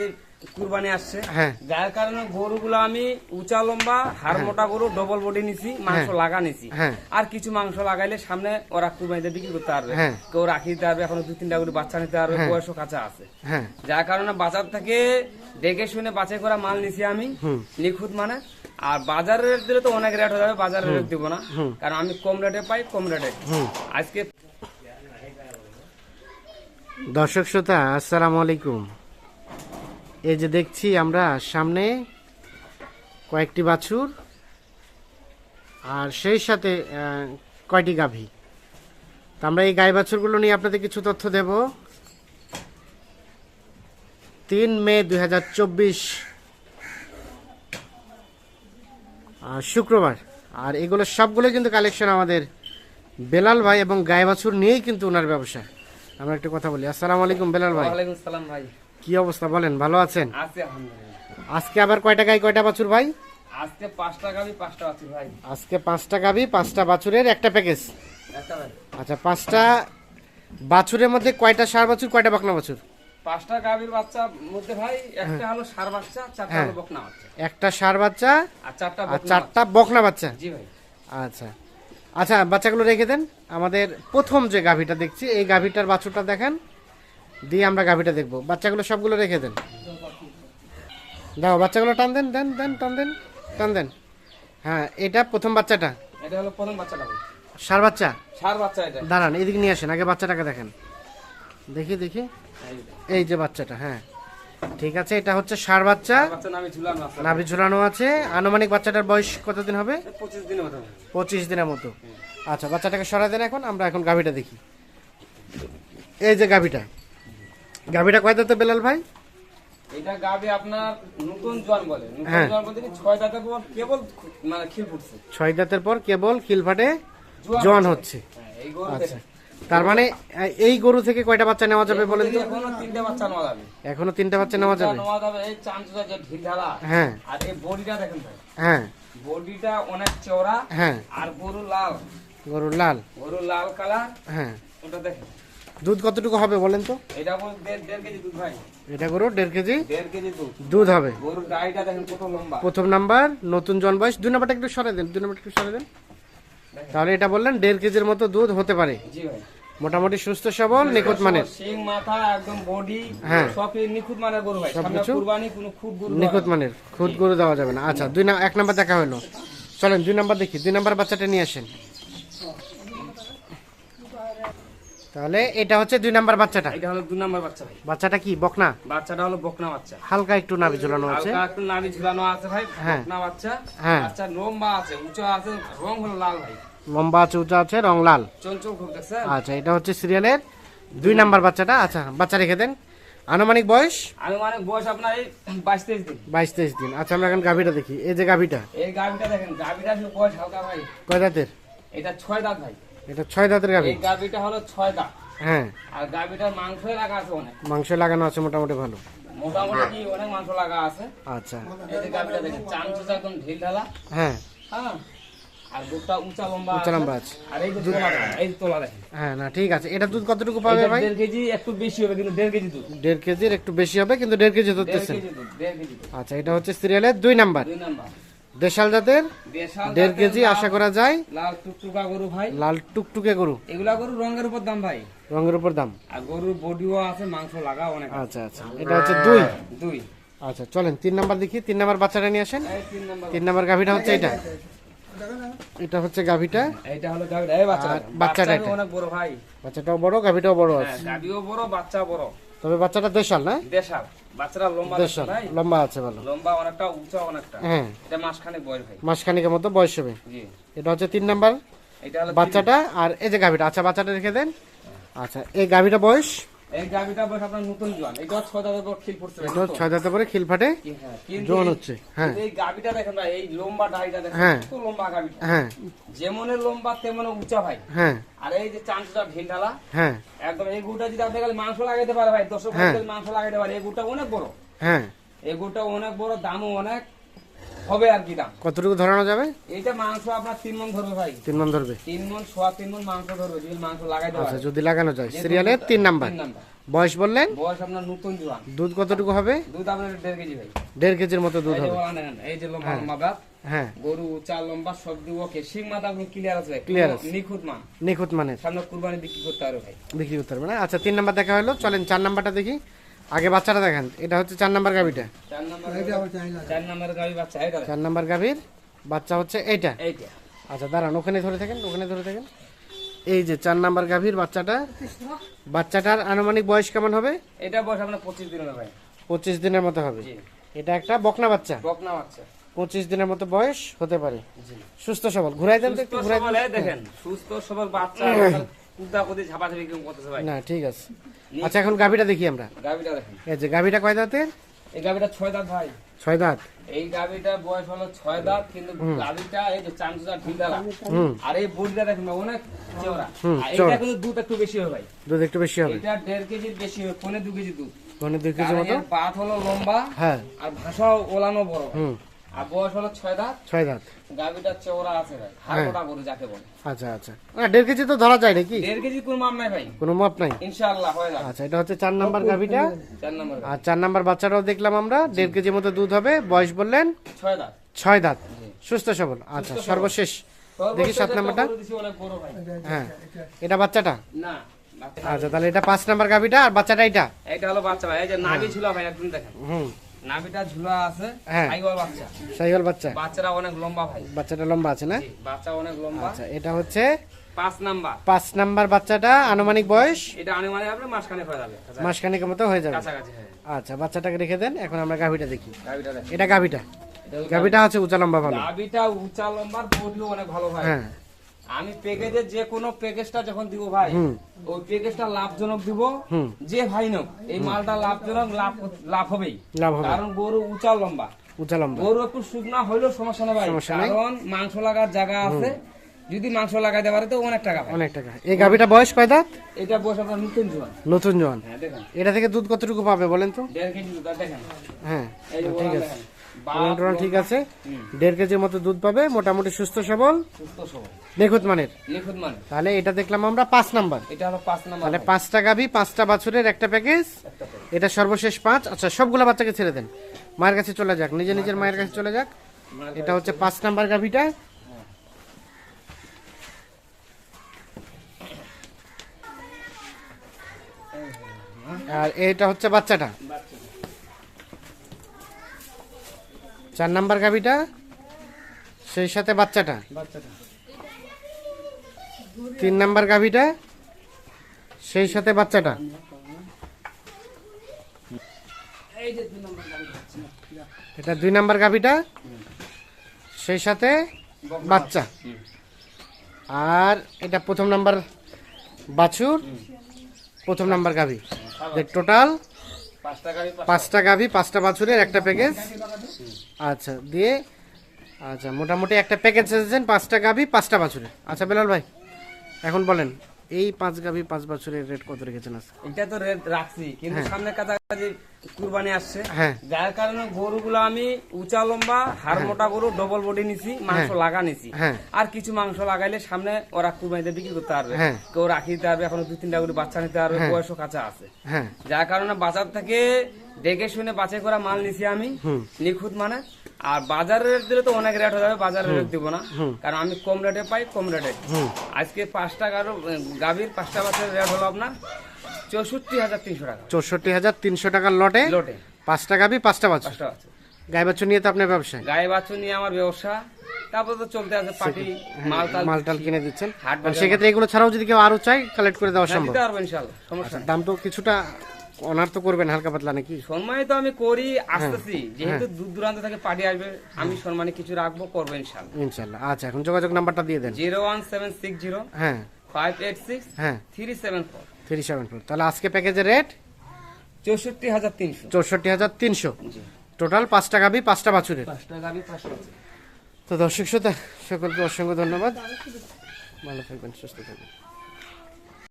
যে কুরবানি আসছে হ্যাঁ। যার কারণে গরুগুলো আমি উঁচা লম্বা হাড় মোটা গরু ডবল বডি নিছি মাংস হ্যাঁ। লাগা নিছি। হ্যাঁ। আর কিছু মাংস লাগাইলে সামনে ওরা কুরবানিতে বিক্রি করতে পারবে। হ্যাঁ। কেউ রাখি দিতে পারবে এখনও দু তিনটা করে বাচ্চা নিতে পারবে হ্যাঁ। বয়সও কাঁচা আছে। হ্যাঁ। যার কারণে বাজার থেকে দেখে শুনে বাছাই করা মাল নিছি আমি। নিখুঁত মানে। আর বাজারের রেট দিলে তো অনেক রেট হয়ে যাবে বাজারের রেট দিব না। কারণ আমি কম রেটে পাই কম রেটে আজকে দর্শক শ্রোতা আসসালামু আলাইকুম। এই যে দেখছি আমরা সামনে কয়েকটি বাছুর আর সেই সাথে কয়টি গাভী। তো আমরা এই গাই বাছুরগুলো নিয়ে আপনাদের কিছু তথ্য দেব। তিন মে দুই হাজার চব্বিশ শুক্রবার। আর এগুলো সবগুলো কিন্তু কালেকশন আমাদের বেলাল ভাই এবং গায়ে বাছুর নিয়েই কিন্তু ওনার ব্যবসা। আমরা একটু কথা বলি। আসসালামু আলাইকুম বেলাল ভাই। ভাই। কি অবস্থা বলেন ভালো আছেন? আজকে আবার কয়টা গাই কয়টা বাছুর ভাই? আজকে পাঁচটা গাবি পাঁচটা আছে ভাই। আজকে পাঁচটা গাবি পাঁচটা বাছুরের একটা প্যাকেজ। আচ্ছা পাঁচটা বাছুরের মধ্যে কয়টা সার বাছুর কয়টা বকনা বাছুর? পাঁচটা গাভীর বাচ্চা মধ্যে ভাই একটা হলো সার বাচ্চা চারটা হ্যাঁ। হলো বকনা বাচ্চা। একটা সার বাচ্চা আর চারটা আর চারটা বকনা বাচ্চা বাচ্চা। জি ভাই। আচ্ছা। আচ্ছা বাচ্চাগুলো রেখে দেন। আমাদের প্রথম যে গাভীটা দেখছি এই গাভীটার বাছুরটা দেখেন। দিয়ে আমরা গাভীটা দেখব। বাচ্চাগুলো সবগুলো রেখে দেন। দাও বাচ্চাগুলো টান দেন দেন দেন টান দেন টান দেন। হ্যাঁ এটা প্রথম বাচ্চাটা। এটা হলো প্রথম বাচ্চাটা সার বাচ্চা? সার বাচ্চা এটা। দাঁড়ান এদিকে নিয়ে আসেন আগে বাচ্চাটাকে দেখেন। দেখি দেখি। এই যে, বাচ্চাটা হ্যাঁ। ঠিক আছে এটা হচ্ছে সার বাচ্চা। নাভি ঝুলানো আছে। আনুমানিক বাচ্চাটার বয়স কতদিন হবে? এই পঁচিশ দিনের মতো ভাই। পঁচিশ দিনের মতো। আচ্ছা বাচ্চাটাকে সরাই দেন এখন আমরা এখন গাভিটা দেখি। এই যে গাভিটা। গাভিটা কয় দাঁতে বেলাল ভাই? এটা গাভী আপনার নতুন জোয়ান বলে। নতুন হ্যাঁ। জোয়ান বলতে ছয় দাঁতের পর কেবল মানে খিল ফুটছে। ছয় দাঁতের পর কেবল খিলফাটে জোয়ান হচ্ছে। হ্যাঁ, এই গরু আচ্ছা। তার মানে এই গরু থেকে কয়টা বাচ্চা নেওয়া যাবে বলেন তো? এখনও তিনটে বাচ্চা নেওয়া যাবে। এখনও তিনটা বাচ্চা নেওয়া যাবে? নেওয়া যাবে এই চামচটা যে ঢিল ঢালা। হ্যাঁ। আর এই বডিটা দেখেন ভাই। হ্যাঁ। বডিটা অনেক চওড়া হ্যাঁ। আর গরু লাল। গরু লাল। গরু লাল কালার। হ্যাঁ। ওটা দেখেন। দুধ কতটুকু হবে বলেন তো? এটা কেজি দুধ ভাই। এটা গরু দেড় কেজি? কেজি দুধ। দুধ হবে। গরুর গাড়িটা দেখেন কত লম্বা। প্রথম নাম্বার নতুন জন বয়স। দুই নাম্বারটা একটু সরে দেন দুই নাম্বারটা একটু সরে দেন। তাহলে এটা বললেন দেড় কেজির মতো দুধ হতে পারে। জি ভাই। মোটামুটি সুস্থ সবল নিখুঁত মানের। সিং মাথা একদম বডি হ্যাঁ। সবই নিখুঁত মানের গরু ভাই। সামনে কুরবানি কোনো খুব গরু নিখুঁত মানের। খুদ গরু দেওয়া যাবে না। আচ্ছা দুই না এক নাম্বার দেখা হলো। চলেন দুই নাম্বার দেখি। দুই নাম্বার বাচ্চাটা নিয়ে আসেন। তাহলে এটা হচ্ছে দুই নাম্বার বাচ্চাটা। এটা হলো দু নাম্বার বাচ্চা ভাই। বাচ্চাটা কি বকনা? বাচ্চাটা হলো বকনা বাচ্চা। হালকা একটু নাভি ঝুলানো আছে। হালকা একটু নাভি ঝুলানো আছে ভাই হ্যাঁ। বকনা বাচ্চা। হ্যাঁ। আচ্ছা লম্বা আছে উঁচু আছে রং হলো লাল ভাই। লম্বা আছে উঁচু আছে রং লাল। চঞ্চল খুব দেখছেন আচ্ছা এটা হচ্ছে সিরিয়ালের দুই নাম্বার বাচ্চাটা। আচ্ছা বাচ্চা রেখে দেন। আনুমানিক বয়স? আমি মানে বয়স আপনার এই বাইশ তেইশ দিন। বাইশ তেইশ দিন। আচ্ছা আমরা এখন গাভিটা দেখি। এই যে গাভিটা। এই গাভিটা দেখেন আসলে বয়স হালকা ভাই? কয় দাঁতের? এটা ছয় দাঁত ভাই। এটা ছয় দাঁতের গাভি? এই গাভিটা হলো ছয় দাঁত। হ্যাঁ। আর গাভিটার মাংস লাগা আছে অনেক। মাংস লাগানো আছে মোটামুটি ভালো। মোটামুটি কি অনেক মাংস লাগা আছে। আচ্ছা। এই যে গাভিটা দেখেন একদম ঢিল ঢালা। হ্যাঁ। হ্যাঁ। আর দুধটা উঁচা লম্বা উঁচা আছে। লম্বা আছে। আর এই তোলা দেখেন হ্যাঁ না ঠিক আছে। এটা দুধ কতটুকু পাবে ভাই? কেজি একটু বেশি হবে কিন্তু দেড় কেজি দুধ। কেজির একটু বেশি হবে কিন্তু কেজি দুধ কেজি আচ্ছা এটা হচ্ছে সিরিয়ালের নাম্বার। দুই নাম্বার। দেশাল জাতের? দেড় কেজি আশা করা যায়। লাল টুকটুকা গরু ভাই। লাল টুকটুকে গরু। এগুলা গরু রঙের উপর দাম ভাই। রঙের উপর দাম। আর গরুর বডিও আছে মাংস লাগা অনেক আচ্ছা আচ্ছা। এটা হচ্ছে দুই। দুই। আচ্ছা চলেন তিন নাম্বার দেখি। তিন নাম্বার বাচ্চাটা নিয়ে আসেন। তিন নাম্বার গাভিটা হচ্ছে এটা। এটা হচ্ছে গাভিটা। এইটা হলো গাভিটা। এই বাচ্চা বাচ্চাটা অনেক বড় ভাই। বাচ্চাটাও বড় গাভিটাও বড় হ্যাঁ আছে। গাভিও বড় বাচ্চা বড়। তবে বাচ্চাটা দেশাল না? দেশাল। বাচ্চাটা লম্বা দেশাল লম্বা আছে ভালো। লম্বা অনেকটা উঁচা অনেকটা। হ্যাঁ। এটা মাসখানে বয়স ভাই। মাসখানিকের মতো বয়স হবে। জি। এটা হচ্ছে তিন নাম্বার বাচ্চাটা। আর এই যে গাভিটা আচ্ছা বাচ্চাটা রেখে দেন। আচ্ছা এই গাভিটা বয়স? এই গাভিটা বয়স আপনার নতুন জোয়ান। এটা ছয় দাঁতের পর খিল পড়ছে এটা ছয় দাঁতে পরে খিল ফাটে? কি- হ্যাঁ, কিন্তু জোয়ান হচ্ছে হ্যাঁ। এই গাভিটা দেখেন ভাই এই লম্বা ডাইটা দেখেন হ্যাঁ। কত লম্বা গাভিটা হ্যাঁ। যেমনে লম্বা তেমনে উঁচা ভাই। হ্যাঁ। আর এই যে হ্যাঁ। একদম এই গুটা যদি আপনি খালি মাংস লাগাইতে পারে ভাই দর্শক। মাংস লাগাইতে পারে এই গুটা অনেক বড়। হ্যাঁ। এই গুটা অনেক বড় দামও অনেক। হবে আর কি দাম? কতটুকু ধরানো যাবে? এইটা মাংস আপনার তিন মন ধরবে ভাই। তিন মন ধরবে? তিন মন সোয়া তিন মন মাংস ধরবে যদি মাংস লাগাইতে আচ্ছা যদি লাগানো যায়। সিরিয়ালের তিন নাম্বার। বয়স বললেন? বয়স আপনার নতুন জোয়ান। দুধ কতটুকু হবে? দুধ আপনার দেড় কেজি ভাই। দেড় কেজির মতো দুধ হবে। এই যে লম্বা লম্বা দাঁত। হ্যাঁ। গরু চাল লম্বা সব দিব। ওকে শিং মাথা ক্লিয়ার আছে কোনো আছে। নিখুঁত মান নিখুঁত মানের। সামনে কুরবানি বিক্রি করতে পারবে ভাই। বিক্রি করতে পারবে না? আচ্ছা তিন নাম্বার দেখা হলো। চলেন চার নাম্বারটা দেখি। আগে বাচ্চাটা দেখেন এটা হচ্ছে চার নাম্বার গাভিটা। চার নাম্বার গাভীর বাচ্চা হচ্ছে এইটা। এইটা। আচ্ছা দাঁড়ান ওখানে ধরে থাকেন ওখানে ধরে থাকেন। এই যে চার নাম্বার গাভীর বাচ্চাটা বাচ্চাটার আনুমানিক বয়স কেমন হবে? এটা বয়স আপনার পঁচিশ দিন হবে। ভাই পঁচিশ দিনের মতো হবে। এটা একটা বকনা বাচ্চা। বকনা বাচ্চা। পঁচিশ দিনের মতো বয়স হতে পারে। সুস্থ সবল। ঘুরাই দেন তো একটু ঘুরাই দেখেন সুস্থ সবল বাচ্চা। কুদা কুদি ঝাপাঝাপি কেউ করতেছে ভাই। না ঠিক আছে। আচ্ছা এখন গাভীটা দেখি আমরা। গাভিটা দেখেন। এই যে গাভীটা কয় দাঁতের? এই গাভিটা ছয় দাঁত ভাই। ছয় দাঁত। এই গাভিটার বয়স হলো ছয় দাঁত কিন্তু গাভিটা এই যে চামচা ঢিলালা আর এই বডিটা দেখেন অনেক চওড়া। এটা কিন্তু দুধ একটু বেশি হবে ভাই। দুধ একটু বেশি হবে। এটা দেড় কেজির বেশি হবে পনেরো দু কেজি দুধ। মানে দুই কেজি মতো? পাত হলো লম্বা হ্যাঁ। আর ভাষাও ওলানো বড়। হুম। আর বয়স হলো ছয় দাঁত। ছয় দাঁত। গাভিটার চওড়া আছে ভাই। হ্যাঁ। গরু যাকে বলে। আচ্ছা আচ্ছা। না দেড় কেজি তো ধরা যায় নাকি? দেড় কেজি কোন মাপ নাই ভাই। কোনো মাপ নাই? ইনশাআল্লাহ হয়ে যাবে আচ্ছা এটা হচ্ছে চার নাম্বার গাভিটা। চার নম্বর আর চার নাম্বার বাচ্চাটাও দেখলাম আমরা দেড় কেজি মতো দুধ হবে। বয়স বললেন? ছয় দাঁত। ছয় দাঁত। সুস্থ সবল। আচ্ছা সর্বশেষ। দেখি সাত নাম্বারটা। হ্যাঁ। এটা বাচ্চাটা? না আচ্ছা তাহলে এটা পাঁচ নাম্বার গাভিটা আর বাচ্চাটা এটা? এইটা হলো বাচ্চা ভাই। এই যে নাভি ছিল ভাই একদম দেখেন। হুম। নাভিটা ঝুলা আছে হ্যাঁ। বাচ্চা। বাচ্চা। বাচ্চারা অনেক লম্বা ভাই। বাচ্চাটা লম্বা আছে না? বাচ্চা অনেক লম্বা। আচ্ছা এটা হচ্ছে পাঁচ নাম্বার। পাঁচ নাম্বার বাচ্চাটা আনুমানিক বয়স? এটা আনুমানিক আপনার মাসখানে হয়ে যাবে। মাসখানেকের মতো হয়ে যাবে। হ্যাঁ। আচ্ছা বাচ্চাটাকে রেখে দেন এখন আমরা গাভিটা দেখি। গাভিটা এটা গাভিটা। এটা হলো গাভিটা আছে উঁচা লম্বা ভালো। গাভিটা উঁচা লম্বার বডিও অনেক ভালো ভাই। হ্যাঁ। আমি প্যাকেজে যে কোনো প্যাকেজটা যখন দিব ভাই ওই প্যাকেজটা লাভজনক দিব। যে ভাই নোক এই মালটা লাভজনক লাভ লাভ হবেই। হবে। কারণ গরু উঁচা লম্বা। উঁচা লম্বা। গরু একটু শুকনা হইলেও সমস্যা নেই ভাই কারণ মাংস লাগার জায়গা আছে। যদি মাংস লাগাইতে পারে তো অনেক টাকা অনেক টাকা। এই গাভিটা বয়স কয় দাঁত? এটা বসে আপনার নতুন জোয়ান। নতুন জোয়ান। হ্যাঁ দেখেন। এটা থেকে দুধ কতটুকু পাবে বলেন তো? দেড় কেজি দুধ দেখেন। হ্যাঁ। এই ঠিক আছে। দেখেন ঠিক আছে? দেড় কেজির মতো দুধ পাবে মোটামুটি সুস্থ সবল। নিখুঁত মানের। মানে তাহলে এটা দেখলাম আমরা পাঁচ নাম্বার। এটা হলো পাঁচ নাম্বার তাহলে পাঁচটা গাভি পাঁচটা বাছুরের একটা প্যাকেজ। এটা সর্বশেষ পাঁচ। আচ্ছা সবগুলো বাচ্চাকে ছেড়ে দেন। মায়ের কাছে চলে যাক নিজে নিজের মায়ের কাছে চলে যাক। এটা হচ্ছে পাঁচ নাম্বার গাভিটা। আর এটা হচ্ছে বাচ্চাটা বাচ্চা। চার নাম্বার গাভিটা সেই সাথে বাচ্চাটা। তিন নাম্বার গাভিটা সেই সাথে বাচ্চাটা। এটা দুই নাম্বার গাভিটা সেই সাথে বাচ্চা। আর এটা প্রথম নাম্বার বাছুর প্রথম নাম্বার গাভি। টোটাল পাঁচটা গাভী, পাঁচটা বাছুরের একটা প্যাকেজ আচ্ছা দিয়ে আচ্ছা মোটামুটি একটা প্যাকেজ এসেছেন পাঁচটা গাভি, পাঁচটা বাছুরের। আচ্ছা বেলাল ভাই, এখন বলেন। এই পাঁচ গাভি পাঁচ বছরের রেট কত রেখেছেন এটা তো রেট রাখছি কিন্তু সামনে কাছাকাছি কুরবানি আসছে। হ্যাঁ। যার কারণে গরুগুলো আমি উঁচা লম্বা হাড় মোটা গরু ডবল বডি নিছি মাংস লাগা নিছি। হ্যাঁ। আর কিছু মাংস লাগাইলে সামনে ওরা কুরবানিতে বিক্রি করতে পারবে। হ্যাঁ। কেউ রাখি দিতে পারবে এখন দুই তিনটা গরু বাচ্চা নিতে পারবে বয়সও কাঁচা আছে। হ্যাঁ। যার কারণে বাজার থেকে দেখে শুনে বাছাই করা মাল নিছি আমি। নিখুঁত মানে। আর বাজারের রেট দিলে তো অনেক রেট হয়ে যাবে বাজারের রেট দিব না। কারণ আমি কম রেটে পাই কম রেটে আজকে পাঁচটা গারো গাভীর পাঁচটা বাচ্চার রেট হলো আপনার চৌষট্টি হাজার তিনশো টাকা। চৌষট্টি হাজার তিনশো টাকার লটে লোটে। গাভি পাঁচটা বাছুর। পাঁচটা বাচ্চা গাই বাছুর নিয়ে তো আপনার ব্যবসায় গায়ে বাচ্চা নিয়ে আমার ব্যবসা। তারপর তো চলতে আছে পার্টি মাল টাল মালটাল কিনে দিচ্ছেন। সেক্ষেত্রে এগুলো ছাড়াও যদি কেউ আরও চাই কালেক্ট করে দেওয়া হ্যাঁ, সম্ভব। দিতে পারব ইনশাল্লাহ সমস্যা দাম তো কিছুটা অনার তো করবেন হালকা পাতলা নাকি? সম্মানিত তো আমি করি আসতেছি। হ্যাঁ। যেহেতু দূর দূরান্ত থেকে পার্টি আসবে আমি সম্মানে কিছু রাখব করব ইনশাল্লাহ ইনশাল্লাহ আচ্ছা এখন যোগাযোগ নাম্বারটা দিয়ে দেন। Zero one seven six zero হ্যাঁ। ফাইভ এইট সিক্স হ্যাঁ। Three seven four. Three seven four. তাহলে আজকে প্যাকেজের রেট? চৌষট্টি হাজার তিনশো। চৌষট্টি হাজার তিনশো। টোটাল পাঁচটা গাভি পাঁচটা বাছুরের। পাঁচটা গাড়ি পাঁচটা তো দর্শক শ্রোতা সকলকে অসংখ্য ধন্যবাদ। ভালো থাকবেন সুস্থ থাকবেন।